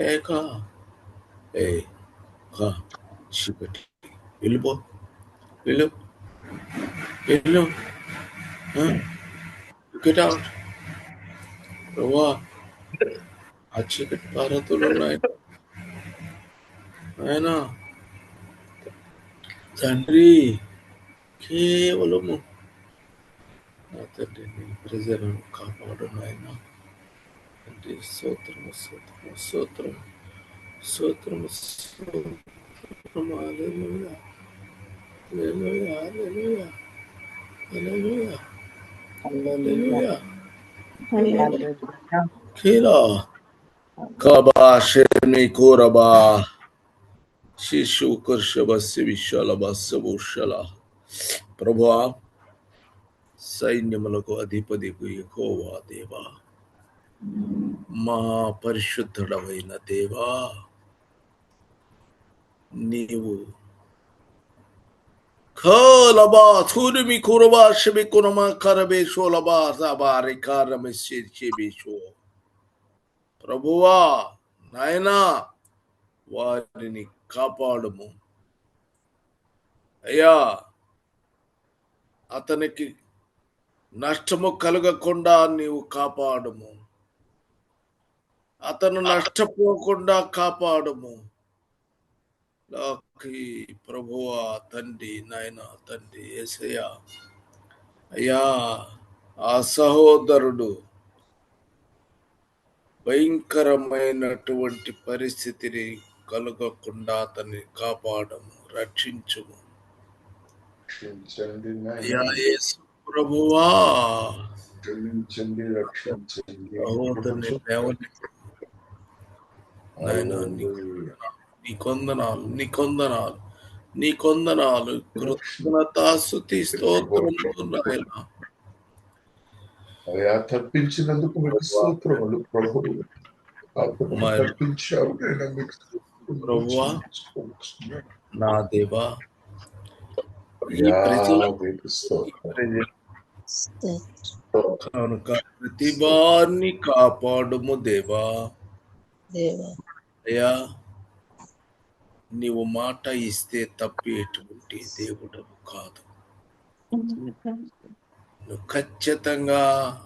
ఏక ఏ కా చీకటి వెళ్ళిపో వెళ్ళు వెళ్ళు గెట్ అవుట్ ప్రభా ఆ చీకటి పారతులు ఉన్నాయి ఆయన తండ్రి కేవలము నా తండ్రి నీ ప్రజలను కాపాడు నాయన తండ్రి స్తోత్రము స్తోత్రము స్తోత్రము స్తోత్రము స్తోత్రము హల్లెలూయా హల్లెలూయా హల్లెలూయా హల్లెలూయా హల్లెలూయా Kila Kaba Sheni Koraba Shishu Kurshaba Sivishala Basabushala ప్రభువా సైన్యములకు అధిపతికు యెహోవా దేవా మా పరిశుద్ధుడవైన దేవా నీవు ఖలబా థురిమి కురబా షబి కునమా కరబే షోలబా సబారి కారమి షిబి ప్రభువా నాయనా వారిని కాపాడుము. అయ్యా అతనికి నష్టము కలగకుండా నీవు కాపాడుము. అతను నష్టపోకుండా కాపాడుము. నాకి ప్రభువా తండ్రి నాయన తండ్రి ఏసయ్యా. అయ్యా ఆ సహోదరుడు భయంకరమైనటువంటి పరిస్థితిని కలగకుండా అతన్ని కాపాడము రక్షించుము. ప్రభువా. సహోదరుని నాయన నీ కొందనాలు నీ కొందనాలు నీ కొందనాలు కృతజ్ఞతాస్తుతి స్తోత్రములు నాయన అయా తప్పించినందుకు మీకు స్తోత్రములు ప్రభు అతను మరి- తప్పించారు నేను మీకు స్తోత్రములు ప్రభువా. చెల్లించుకుంటున్నాను. నా దేవా ఈ ప్రజలు కనుక ప్రతిభాన్ని కాపాడుము దేవా అయ్యా నీవు మాట ఇస్తే తప్పేటువంటి దేవుడు కాదు. నువ్వు ఖచ్చితంగా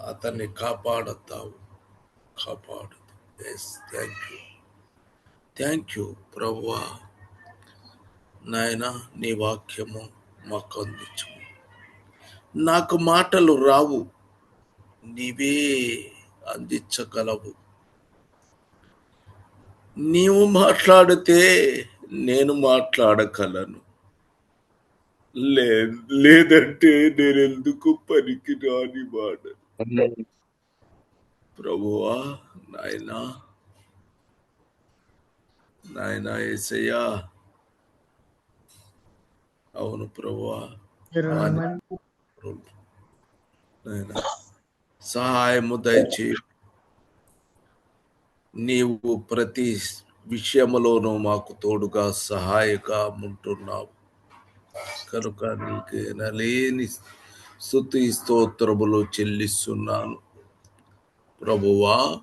అతన్ని కాపాడుతావు. కాపాడు. Yes thank you thank you ప్రవ్వా నాయన నీ వాక్యము మాకు అందించము. నాకు మాటలు రావు. నీవే అందించగలవు. నీవు మాట్లాడితే నేను మాట్లాడగలను. లే లేదంటే నేను ఎందుకు పనికి రాని వాడ ప్రభువా నాయనా నాయనా ఏసయ్యా. అవును ప్రభువా నాయనా సహాయము దయచేయు. నీవు ప్రతి విషయంలోనూ మాకు తోడుగా సహాయగా ఉంటున్నావు. కనుక నీకు నలేని స్థుతి స్తోత్రములు చెల్లిస్తున్నాను. ప్రభువా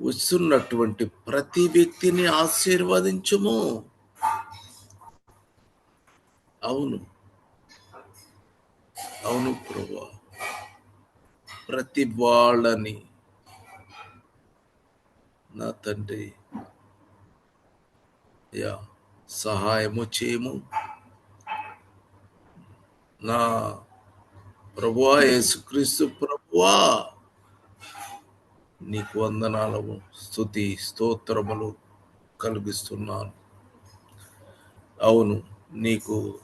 వస్తున్నటువంటి ప్రతి వ్యక్తిని ఆశీర్వదించము. అవును. అవును ప్రభువా. ప్రతి వాళ్ళని నా తండ్రి. యా సహాయము చేయము. నా ప్రభువా యేసుక్రీస్తు ప్రభువా నీకు వందనాలము స్థుతి స్తోత్రములు కలిగిస్తున్నాను. అవును నీకు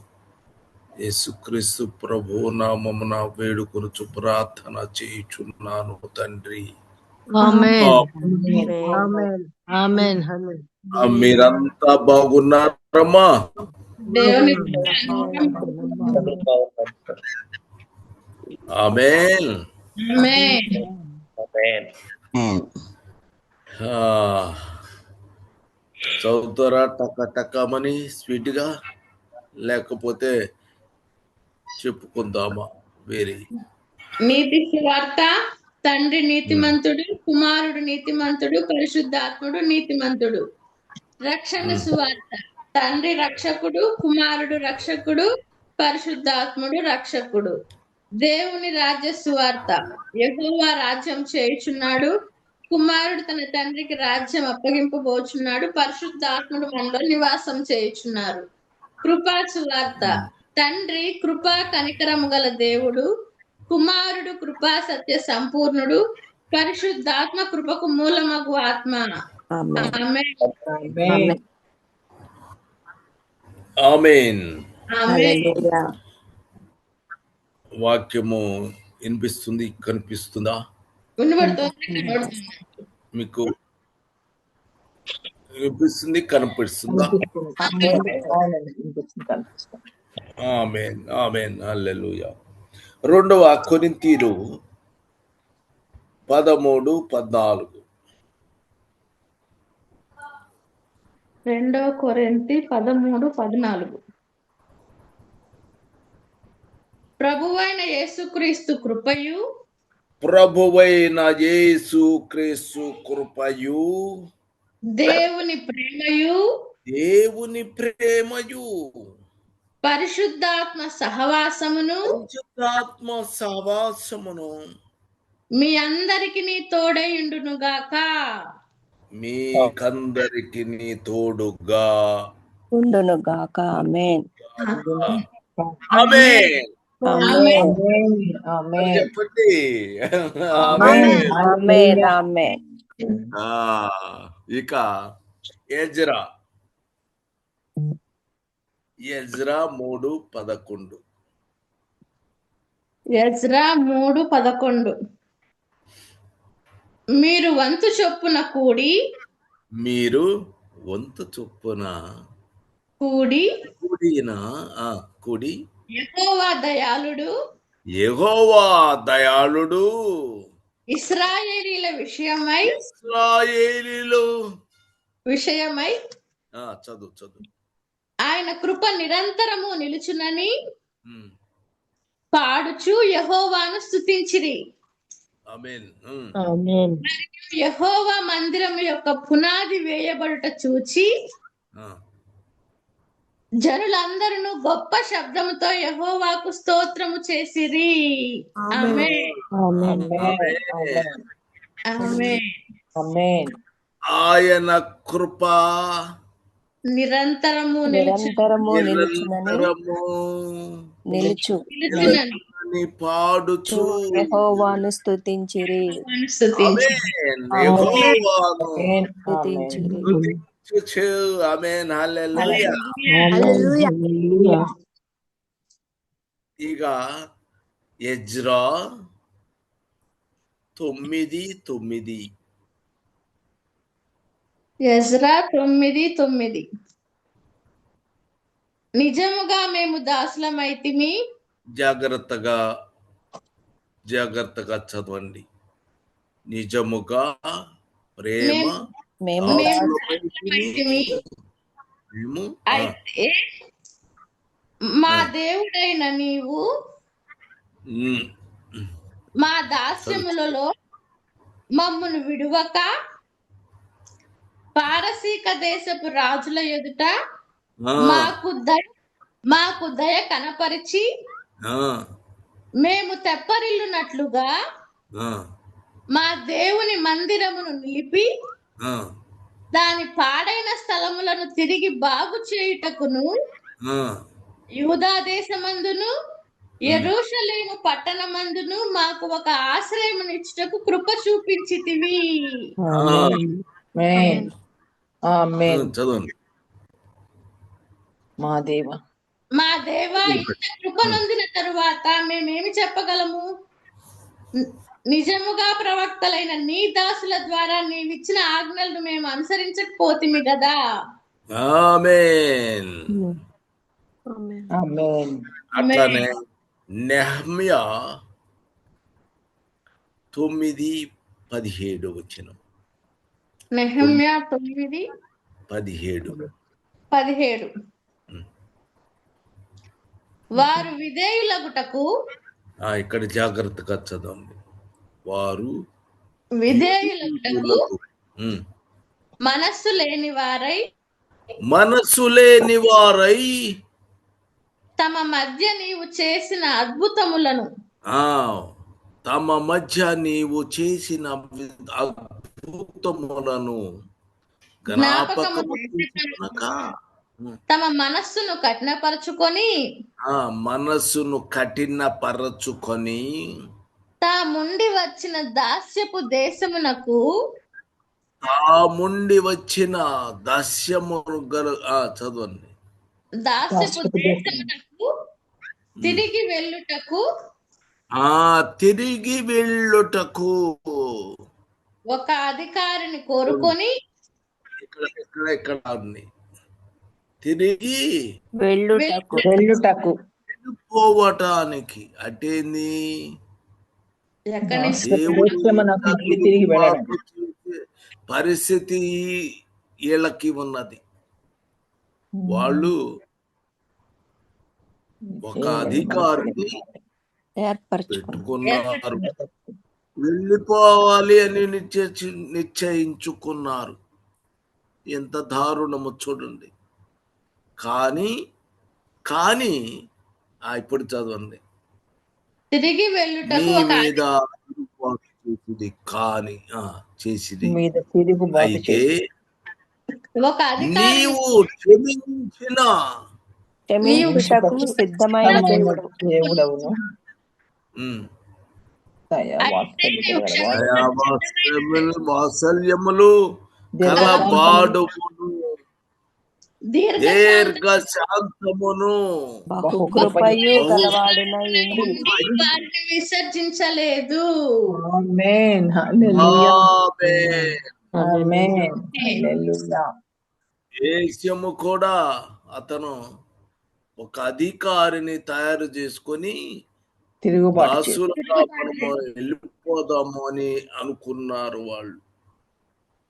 యేసుక్రీస్తు ప్రభు నామమున వేడుకొనుచు ప్రార్థన చేయుచున్నాను తండ్రి. మీరంతా బాగున్నారమ్మా. ఆమెన్. చదువుతారా టక టకమని స్వీట్గా? లేకపోతే చెప్పుకుందామా వేరే? నీతి సువార్త తండ్రి నీతిమంతుడు కుమారుడు నీతిమంతుడు పరిశుద్ధాత్ముడు నీతిమంతుడు. రక్షణ సువార్త. తండ్రి రక్షకుడు కుమారుడు రక్షకుడు పరిశుద్ధాత్ముడు రక్షకుడు. దేవుని రాజ్య సువార్త. యెహోవా రాజ్యం చేయుచున్నాడు. కుమారుడు తన తండ్రికి రాజ్యం అప్పగింపబోచున్నాడు. పరిశుద్ధాత్ముడు మనలో నివాసం చేయుచున్నారు. కృపా సువార్త. తండ్రి కృపా కనికరము గల దేవుడు. కుమారుడు కృపా సత్య సంపూర్ణుడు పరిశుద్ధాత్మ కృపకు మూలమగు ఆత్మ. వాక్యము వినిపిస్తుంది కనిపిస్తుందా? మీకు వినిపిస్తుంది కనిపిస్తుందా ఆమేన్ ఆమెన్. హల్లెలూయా. రెండవ కొరింతీరు పదమూడు పద్నాలుగు. రెండవ కొరింతి పదమూడు పద్నాలుగు. ప్రభువైన యేసుక్రీస్తు కృపయు. ప్రభువైన యేసు క్రీస్తు కృపయు. దేవుని ప్రేమయు. దేవుని ప్రేమయు. పరిశుద్ధాత్మ సహవాసమును పరిశుద్ధాత్మ సహవాసమును మీ అందరికి మీకందరికి తోడుగా. ఉండును గాక ఆమేన్. ఆమేన్. ఆమేన్ ఆమేన్. చెప్పండి. ఆమేన్. ఆమేన్. ఆమేన్. ఆమేన్. ఆ, ఇక ఎజ్రా ఎజ్రా మూడు పదకొండు. ఎజ్రా మూడు పదకొండు. మీరు వంతు చొప్పున కూడి మీరు వంతు చొప్పున కూడి కూడిన ఆ, కూడి యెహోవా దయాళుడు యెహోవా దయాళుడు ఇస్రాయేలీల విషయమై ఇశ్రాయేలీలు విషయమై చదువు చదువు. ఆయన కృప నిరంతరము నిలుచునని పాడుచు యెహోవాను స్తుతించిరి ఆమేన్ ఉమ్, ఆమేన్ యెహోవా మందిరము యొక్క పునాది వేయబడుట చూచి ఆ, జనులందరూ గొప్ప శబ్దముతో యెహోవాకు స్తోత్రము చేసిరి ఆమేన్ ఆమేన్ ఆమేన్. ఆమేన్ ఆమేన్ ఆయన కృప నిరంతరము నిలుచు. నిరంతరము నిలుచు పాడుచు. యెహోవాను స్తుతించిరి. ఇక ఎజ్రా తొమ్మిది తొమ్మిది. ఎజ్రా తొమ్మిది తొమ్మిది. నిజముగా మేము దాసులమైతిమి? జాగ్రత్తగా జాగ్రత్తగా చదవండి. నిజముగా ప్రేమ మేము- అయితే మా దేవుడైన నీవు మా దాస్యములలో మమ్మను విడువక పారసీక దేశపు రాజుల ఎదుట మాకు దయ మాకు దయ కనపరిచి మేము తెప్పరిల్లునట్లుగా మా దేవుని మందిరమును నిలిపి దాని పాడైన స్థలములను తిరిగి బాగు చేయుటకును. యూదా దేశమందును ఎరుషలేము పట్టణమందును మాకు ఒక ఆశ్రయమునిచ్చుటకు కృప చూపించితివి. చదవండి మా దేవ. మా దేవా ఇంత కృప నొందిన తరువాత. మేమేమి చెప్పగలము? ని- నిజముగా ప్రవక్తలైన నీ దాసుల ద్వారా నీవిచ్చిన ఆజ్ఞలను మేము అనుసరించకపోతిమి కదా ఆమేన్. ఆమేన్. ఆమేన్. అట్లానే నెహమ్యా తొమ్మిది పదిహేడు వచ్చిన. నెహమ్యా తొమ్మిది పదిహేడు. పదిహేడు. వారు విధేయులగుటకు ఇక్కడ జాగ్రత్తగా చదవండి. వారు విధేయులకు ఉమ్. మనస్సు లేని వారై మనసు లేని వారై తమ మధ్య నీవు చేసిన అద్భుతములను ఆ తమ మధ్య నీవు చేసిన చేసుకొనక, తమ మనస్సును కఠినపరచుకొని ఆ మనస్సును కఠినపరచుకొని తాముండి వచ్చిన దాస్యపు దేశమునకు తాముండి వచ్చిన ఆ, చదవండి. దాస్యపు దేశమునకు తిరిగి వెళ్ళుటకు ఆ తిరిగి వెళ్ళుటకు ఒక అధికారిని కోరుకొని ఇక్కడ ఇక్కడ ఇక్కడ ఉంది? తిరిగి వెళ్ళుటకు. వెళ్ళుటకు. పోవటానికి చేసే పరిస్థితి వీళ్ళకి ఉన్నది. వాళ్ళు ఒక అధికారిని పెట్టుకున్నారు. వెళ్ళిపోవాలి అని నిశ్చయి నిశ్చయించుకున్నారు. ఎంత దారుణము చూడండి. కానీ కానీ ఆ, ఇప్పుడు చదవండి. తిరిగి వెళ్ళుటకు ఒక మీద చేసింది కానీ ఆ, చేసింది. అయితే నీవు క్షమించిన క్షమించుటకు సిద్ధమైన దేవుడు దేవుడవును ఉమ్, దయ వాత్సల్యత గలవాడు. దయా వాత్సల్యములు- దీర్ఘ శాంతమును. విసర్జించలేదు. దేశము కూడా అతను ఒక అధికారిని తయారు చేసుకొని తిరుగుబాటు వెళ్ళిపోదాము అని అనుకున్నారు వాళ్ళు.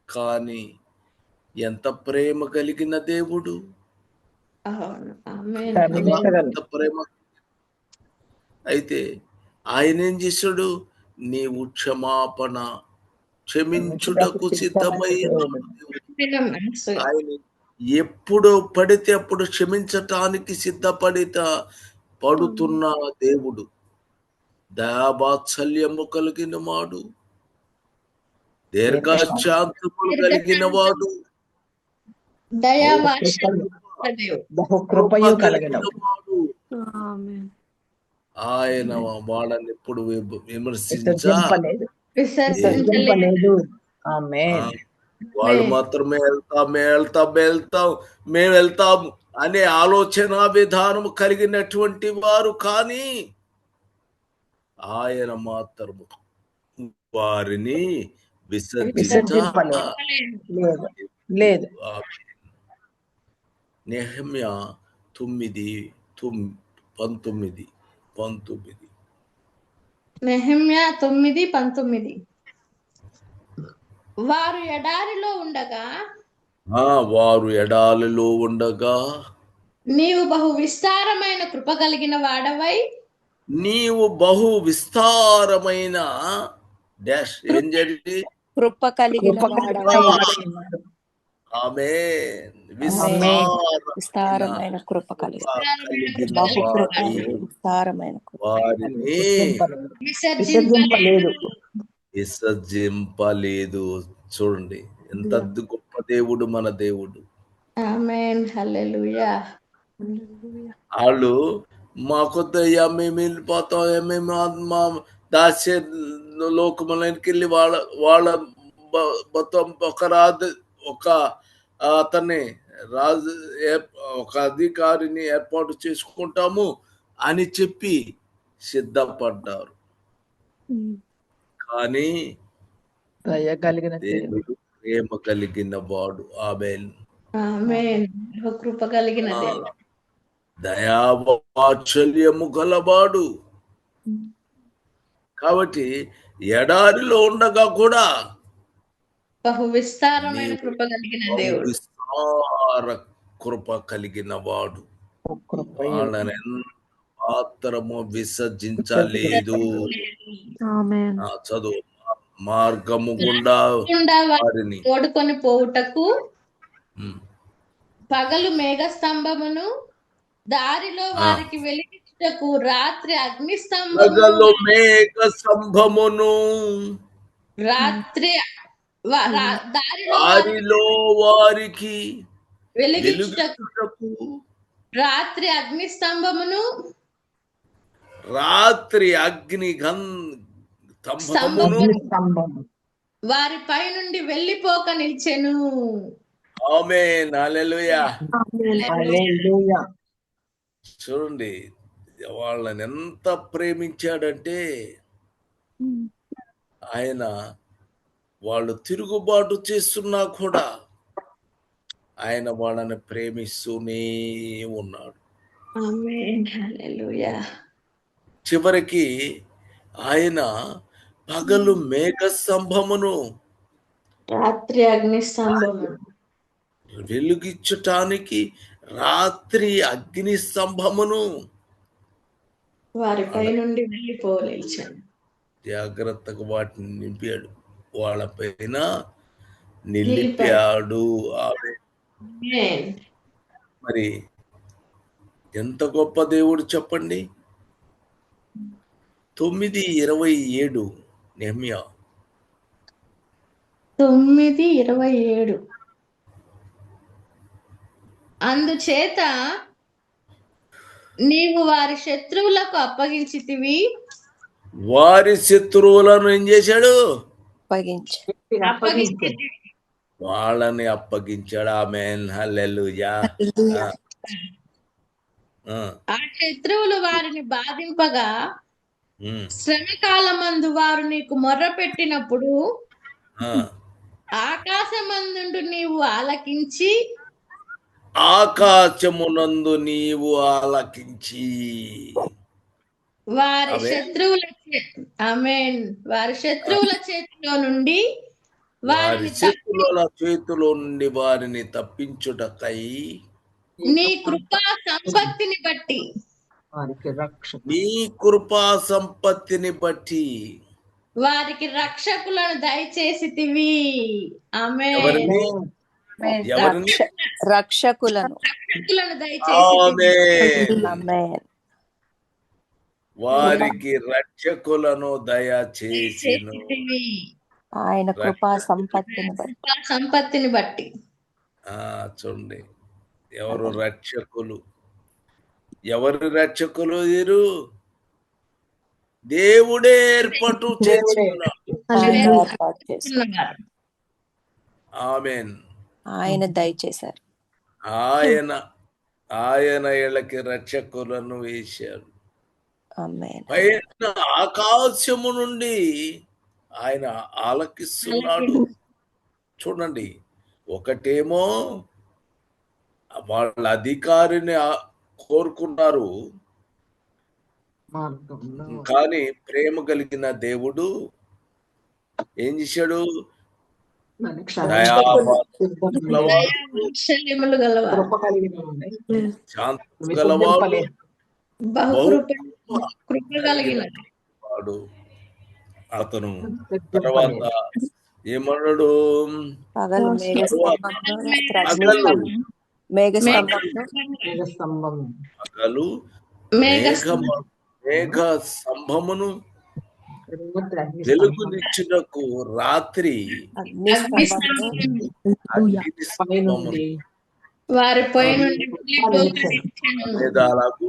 కానీ ఎంత ప్రేమ కలిగిన దేవుడు. ఎంత ప్రేమ? అయితే ఆయన ఏం చేశాడు? నీవు క్షమాపణ క్షమించుటకు సిద్ధమైన. ఆయన ఎప్పుడు పడితే అప్పుడు క్షమించటానికి సిద్ధపడిత పడుతున్న దేవుడు. దయాబాత్సల్యము కలిగిన వాడు దీర్ఘశాంతములు కలిగిన వాడు ఆయన వాళ్ళని ఎప్పుడు విమ- విమర్శించ. విసర్జింపలేదు. విసర్జించలేదు. విసర్జింపలేదు. ఆమేన్ వాళ్ళు మాత్రమే వెళ్తాం మేము వెళ్తాం వెళ్తాం మేము వెళ్తాం అనే ఆలోచన విధానం కలిగినటువంటి వారు కానీ ఆయన మాత్రము వారిని. లేదు. నెహమ్య తొమ్మిది తొమ్ పంతొమ్మిది పంతొమ్మిది. నెహమ్యా తొమ్మిది పంతొమ్మిది. వారు ఎడారిలో ఉండగా ఆ వారు ఎడాలిలో ఉండగా నీవు బహు విస్తారమైన కృప కలిగిన వాడవై నీవు బహు విస్తారమైన డాష్. ఏం జరిగింది కృప వాడైనాడు. ఆమె విస్తారమైన కృప వారి విస్తారమైన కృప వారిని విసర్జింపలేదు. విసర్జింపలేదు విసర్జింపలేదు. విసర్జింపలేదు. చూడండి ఎంత గొప్ప దేవుడు మన దేవుడు. ఆమేన్. హల్లెలూయా. వాళ్ళు మా కొద్దయ్యా మేము వెళ్ళిపోతాం మేము మా దాస్య లోకములకి వెళ్ళి వాళ్ళ వాళ్ళ మొత్తం ఒక రాజు ఒక అతన్ని రాజు ఏ- ఒక అధికారిని ఏర్పాటు చేసుకుంటాము. అని చెప్పి సిద్ధపడ్డారు. కానీ దయ కలిగిన దేవుడు దేవుడు ప్రేమ కలిగిన వాడు. ఆమెన్. ఆమేన్. బహు కృప కలిగిన దేవుడు. దయావాత్సల్యము గలవాడు. కాబట్టి ఎడారిలో ఉండగా కూడా బహు విస్తారమైన నీవు కృప కలిగిన దేవుడు. విస్తార కృప కలిగిన వాడు. మాత్రము విసర్జించలేదు. ఆమేన్. ఆ, చదువు మార్గము గుండా వారిని. పోవుటకు. పగలు మేఘస్తంభమును దారిలో వారికి వెలిగించుటకు రాత్రి అగ్ని స్తంభమును పగలు మేఘ స్తంభమును రాత్రి దారిలో వారిలో వారికి వెలిగించుటకు రాత్రి అగ్ని స్తంభమును రాత్రి అగ్ని గం స్తంభమును స్తంభం వారిపై నుండి వెళ్ళిపోక నిల్చెను. ఆమె నాలెలుయా హల్లెలూయా. చూడండి వాళ్ళని ఎంత ప్రేమించాడంటే ఆయన వాళ్ళు తిరుగుబాటు చేస్తున్నా కూడా ఆయన వాళ్ళని ప్రేమిస్తూనే ఉన్నాడు. చివరికి ఆయన పగలు మేఘ స్తంభమును రాత్రి అగ్ని స్తంభము వెలుగిచ్చటానికి రాత్రి అగ్ని స్తంభమును వారిపై నుండి వెళ్ళిపోలేచాను జాగ్రత్తగా వాటిని నింపాడు. వాళ్ళపైన నిలిపాడు. ఆమె ఆమేన్ మరి ఎంత గొప్ప దేవుడు చెప్పండి? తొమ్మిది ఇరవై ఏడు నెమ్యా తొమ్మిది ఇరవై ఏడు. అందుచేత నీవు వారి శత్రువులకు అప్పగించితివి. వారి శత్రువులను ఏం చేశాడు? అప్పగించు. అప్పగించితివి. వాళ్ళని అప్పగించాడు. ఆమె హల్లెలూయా. ఆ, ఆ. శత్రువులు వారిని బాధింపగా శ్రమకాలమందు వారు నీకు మొర్ర పెట్టినప్పుడు ఆ. ఆకాశమందుండు నీవు ఆలకించి ఆకాశమునందు నీవు ఆలకించి. వారి. శత్రువుల ఆమేన్. వారి శత్రువుల చేతిలో నుండి వారి శత్రువుల చేతిలో నుండి వారిని తప్పించుటకై నీ కృపా సంపత్తిని బట్టి. నీ కృపా సంపత్తిని బట్టి. వారికి రక్షకులను దయచేసితివి ఆమె ఎవరిని రక్షకులను. దయచేసి వారికి రక్షకులను దయచేసిను. ఆయన కృపా సంపత్తిని బట్టి. సంపత్తిని బట్టి. ఆ చూడండి. ఎవరు రక్షకులు? ఎవరు రక్షకులు వీరు? దేవుడే ఏర్పాటు చేసుకున్నాడు ఆయన ఆమేన్. ఆయన దయచేశారు. ఆయన ఆయన ఇళ్ళకి రక్షకులను వేశారు ఆమేన్. పైన ఆకాశము నుండి ఆయన ఆలకిస్తున్నాడు. చూడండి ఒకటేమో వాళ్ళ అధికారిని కోరుకున్నారు. కానీ ప్రేమ కలిగిన దేవుడు ఏం చేశాడు? వాడు. అతను తర్వాత ఏమన్నాడు? మేఘ స్తంభమును రాత్రి అగ్ని వెలుగునిచ్చుటకు రాత్రి అలాగూ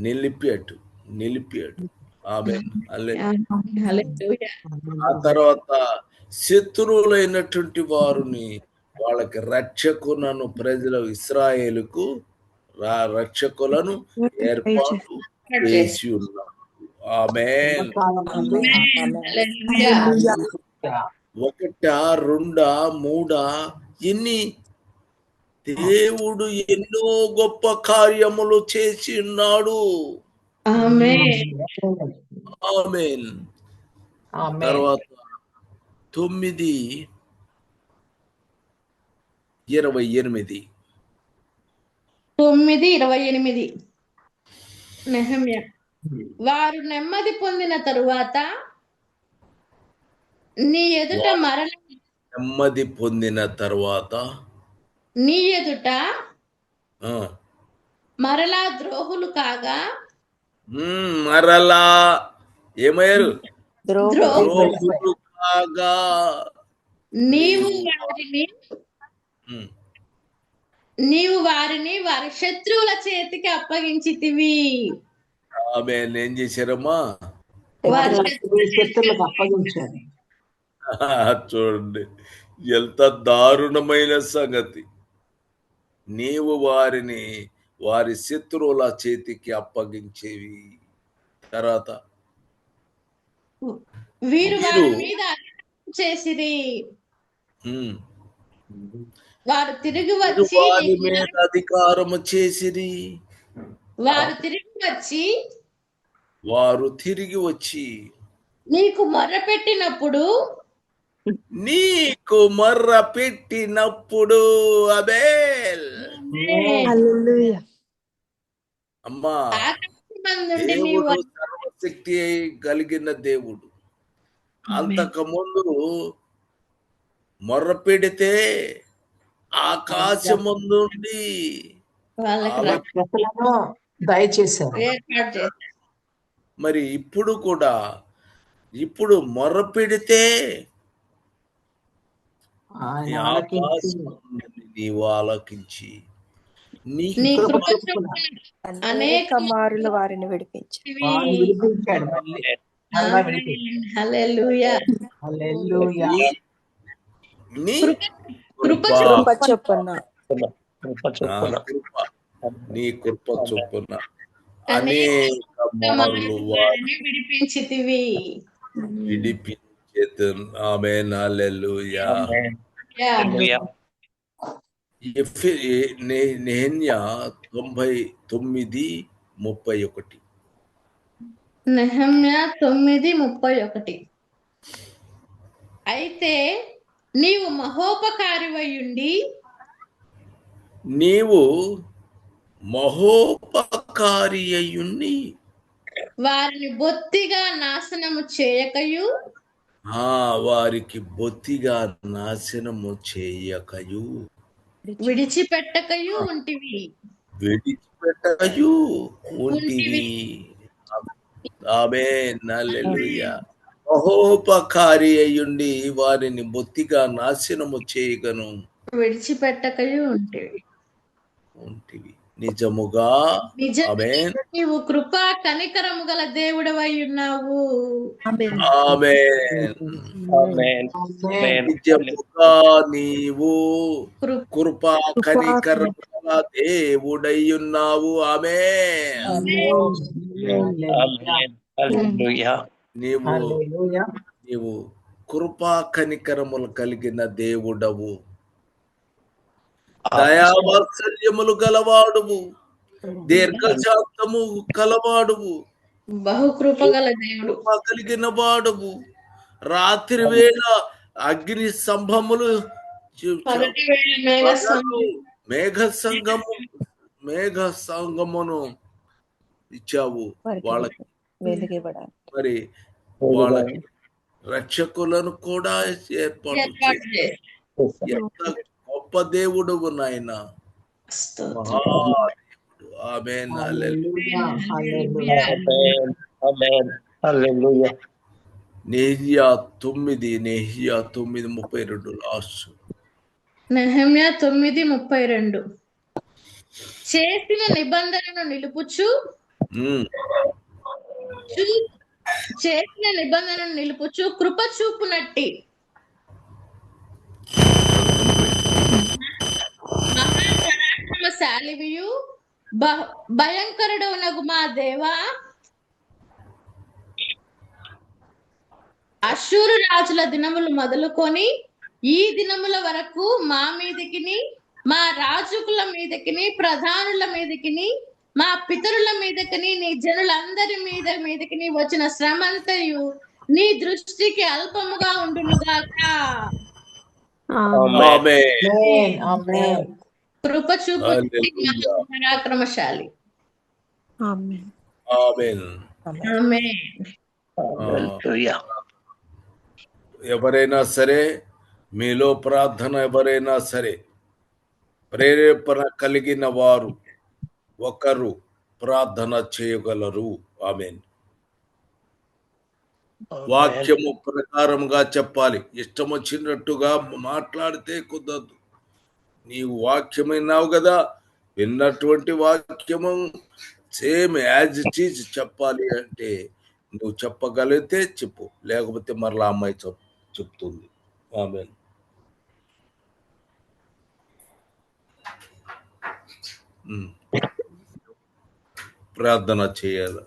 నిలిపాడు నిలిపాడు ఆమె హల్లెలూయా. ఆ తర్వాత శత్రువులైనటువంటి వారిని వాళ్ళకి రక్షకులను ప్రజల ఇస్రాయేలుకు రక్షకులను ఏర్పాటు చేసి ఉన్నారు ఆమె కాలమందు హల్లెలూయా. ఒకట రెండా మూడా ఎన్ని? దేవుడు ఎన్నో గొప్ప కార్యములు చేసి ఉన్నాడు ఆమేన్. ఆమెన్. ఆమేన్. తర్వాత తొమ్మిది ఇరవై ఎనిమిది. తొమ్మిది ఇరవై ఎనిమిది. నెహమ్య. వారు నెమ్మది పొందిన తరువాత నీ ఎదుట మరల నెమ్మది పొందిన తర్వాత? నీ ఎదుట ఆ, మరలా ద్రోహులు కాగా? మ్మ్, మరలా ఏమయ్యారు? ద్రోహి ద్రోహులు కాగా. నీవు వారిని మ్మ్. నీవు వారిని వారి శత్రువుల చేతికి అప్పగించితివి. ఆమె ఏం చేశారమ్మా? చూడండి. ఎంత దారుణమైన సంగతి. నీవు వారిని వారి శత్రువుల చేతికి అప్పగించేవి. తర్వాత వీరు వారి వీరు- మీద అధికారం చేసిరి. వారు తిరిగి వీరు వచ్చి వారి నీకు మీద అధికారము చేసిరి. వారు తిరిగి వచ్చి వారు తిరిగి వచ్చి నీకు మొర్రపెట్టినప్పుడు నీకు మర్ర పెట్టినప్పుడు అబేల్. హల్లెలూయా. అమ్మా ఆకాశమందుండి నీవు దేవుడు సర్వశక్తి కలిగిన దేవుడు. అంతకు ముందు మొర్ర పెడితే ప్రజలను దయచేశారు. మరి ఇప్పుడు కూడా ఇప్పుడు మొర్ర పెడితే ఆలకించి నీవు అనేక మారులు వారిని నీ కృప కృప కృప చొప్పున. నా కృప చొప్పున. అనేక మార్లు విడిపించితివి. విడిపించేదు ఆమె నాలెలుయా నెహన్యా తొంభై తొమ్మిది ముప్పై ఒకటి. నెహమ్య తొమ్మిది ముప్పై ఒకటి. అయితే నీవు మహోపకారివయుండి నీవు మహోపకారి అయ్యుని వారిని బొత్తిగా నాశనము చేయకయు. ఆ వారికి బొత్తిగా నాశనము చేయకయు. విడిచిపెట్టకయు ఉంటివి. విడిచిపెట్టకయు ఉంటివి. ఆమె నల్లెలుయ మహోపకారి అయ్యుండి వారిని బొత్తిగా నాశనము చేయగను. విడిచిపెట్టకయు ఉంటివి. ఉంటివి. నిజముగా నీవు కృపా కనికరము గల దేవుడవై ఉన్నావు. ఆమేన్. ఆమెన్. ఆమేన్. నిజముగా నీవు కృప కృపా కనికరముల దేవుడయ్యున్నావు ఆమె హల్లెలూయా. నీవు హల్లెలూయా. నీవు కృపా కనికరములు కలిగిన దేవుడవు. దయావాత్సల్యములు గలవాడువు దీర్ఘశాంతము కలవాడువు బహుకృప గల దేవుడు. కలిగిన వాడువు రాత్రి వేళ అగ్ని స్తంభములు మేఘ పగలు మేఘ సంగము మేఘ సంగమును ఇచ్చావు వాళ్ళకి. మరి వాళ్ళకి రక్షకులను కూడా ఏర్పాటు ఎంత గొప్ప దేవుడు నాయన. ఆమె. నెహియా తొమ్మిది నెహియా తొమ్మిది ముప్పై రెండు లాస్ట్. నెహమ్యా తొమ్మిది ముప్పై రెండు. చేసిన నిబంధనను నిలుపుచు. చేసిన నిబంధనను నిలుపుచు. కృప చూపునట్టి. బ- భయంకరుడవునగు మా దేవా. అశూరు రాజుల దినములు మొదలుకొని ఈ దినముల వరకు మా మీదకిని మా రాజుకుల మీదకిని ప్రధానుల మీదకిని మా పితరుల మీదకిని నీ జనులందరి మీద మీదకిని వచ్చిన శ్రమంతయు నీ దృష్టికి అల్పముగా ఉండునుగాక. ఆమేన్ ఆమె ఆమేన్. ఆమేన్. కృప చూపు హల్లెలూయా. పరాక్రమశాలి ఆమేన్ ఆమెన్ ఆమె Hallelujah. ఎవరైనా సరే మీలో ప్రార్థన ఎవరైనా సరే ప్రేరేపణ కలిగిన వారు ఒకరు ప్రార్థన చేయగలరు ఆమెన్ వాక్యము ప్రకారంగా చెప్పాలి ఇష్టం వచ్చినట్టుగా మాట్లాడితే కుదరదు నీవు వాక్యమైనావు కదా విన్నటువంటి వాక్యము సేమ్ యాజ్ ఇట్ ఈజ్ చెప్పాలి అంటే నువ్వు చెప్పగలిగితే చెప్పు లేకపోతే మరలా అమ్మాయి చెప్ చెప్తుంది. ఆమె ప్రార్థన చేయాలి.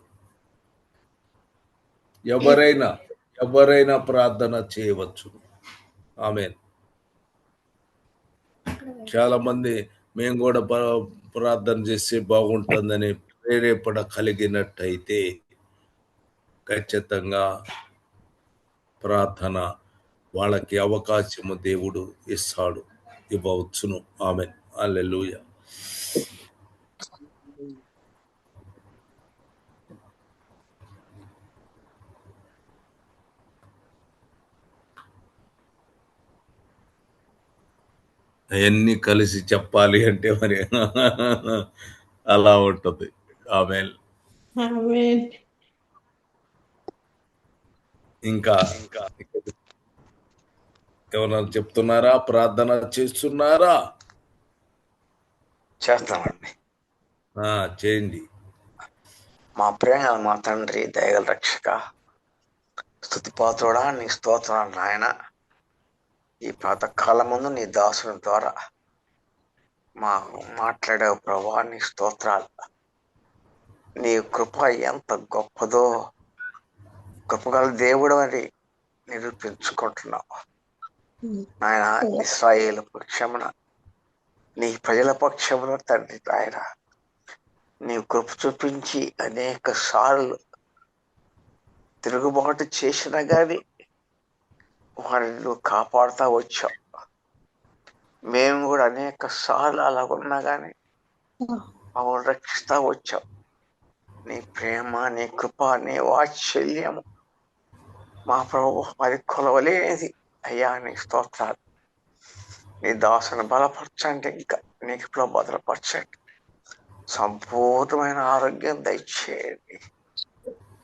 ఎవరైనా ఎవరైనా ప్రార్థన చేయవచ్చు. ఆమెన్. చాలా మంది మేము కూడా ప్రార్థన చేస్తే బాగుంటుందని ప్రేరేపణ కలిగినట్టయితే ఖచ్చితంగా ప్రార్థన వాళ్ళకి అవకాశము దేవుడు ఇస్తాడు. ఇవ్వవచ్చును. ఆమె అల్లెలుయా అవన్నీ కలిసి చెప్పాలి అంటే మరి అలా ఉంటుంది. ఆమె ఆమేన్. ఇంకా ఇంకా ఏమన్నా చెప్తున్నారా? ప్రార్థన చేస్తున్నారా? చేస్తామండి. ఆ, చేయండి. మా ప్రేమ మా తండ్రి దయగల రక్షక. స్థుతిపాత్రుడా నీ స్తోత్రం నాయన. ఈ ప్రాతకాలం ముందు నీ దాసుని ద్వారా మాకు మాట్లాడే ప్రభా నీ స్తోత్రాలు. నీ కృప ఎంత గొప్పదో కృపగల దేవుడు అని నిరూపించుకుంటున్నావు. ఆయన ఇస్రాయేల్ పక్షమున నీ ప్రజల పక్షమున తండ్రి ఆయన నీ కృప చూపించి అనేక సార్లు తిరుగుబాటు చేసినా కానీ వారిని నువ్వు వచ్చాం. వచ్చావు మేము కూడా అనేక సార్లు అలా ఉన్నా కానీ మమ్మల్ని రక్షిస్తూ వచ్చావు నీ ప్రేమ నీ కృప నీ వాత్సల్యము మా ప్రభు అది కొలవలేనిది. అయ్యా నీ స్తోత్రాలు. నీ దాసుని బలపరచండి ఇంకా. నీకు ఇప్పుడు భద్రపరచండి సంపూర్ణమైన ఆరోగ్యం దయచేయండి.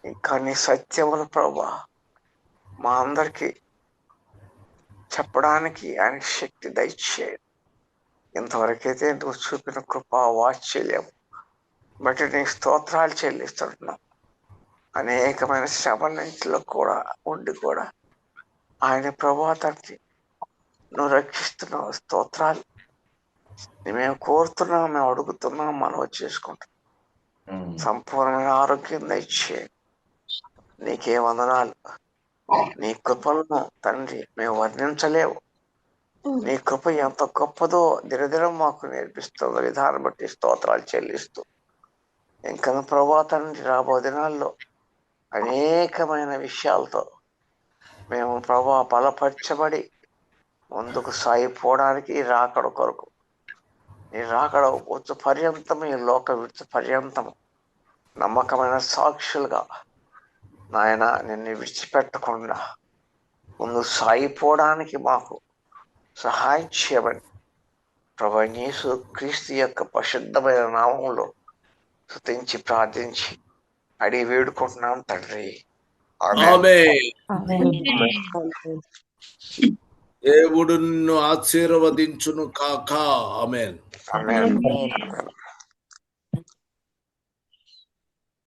ఇంకా నీ సత్యముల ప్రభా మా అందరికీ చెప్పడానికి ఆయన శక్తి దయచేయండి. ఇంతవరకైతే నువ్వు చూపిన కృపా వాత్సల్యం? బట్టి నీ స్తోత్రాలు చెల్లిస్తున్నాం. అనేకమైన శ్రమలో కూడా ఉండి కూడా ఆయన ప్రభాతానికి నువ్వు రక్షిస్తున్నావు స్తోత్రాలు. మేము కోరుతున్నాం మేము అడుగుతున్నాం మనం చేసుకుంటాం సంపూర్ణమైన ఆరోగ్యం దయచేయండి. నీకే వందనాలు. నీ కృపలను తండ్రి మేము వర్ణించలేవు. నీ కృప ఎంత గొప్పదో దినదినం మాకు నేర్పిస్తుందో విధానం బట్టి స్తోత్రాలు చెల్లిస్తూ. ఇంకా ప్రభా తండ్రి రాబో దినాల్లో అనేకమైన విషయాలతో మేము ప్రభా బలపరచబడి ముందుకు సాగిపోవడానికి రాకడ కొరకు ఈ రాకడ వచ్చు పర్యంతం ఈ లోక విడిచి పర్యంతం నమ్మకమైన సాక్షులుగా నాయన నిన్ను విడిచిపెట్టకుండా ముందు సాగిపోవడానికి మాకు సహాయం చేయమని ప్రభు క్రీస్తు యొక్క పరిశుద్ధమైన నామంలో స్తుతించి ప్రార్థించి అడిగి వేడుకుంటున్నాం తండ్రి. దేవుడు నిన్ను ఆశీర్వదించును కాక. ఆమేన్.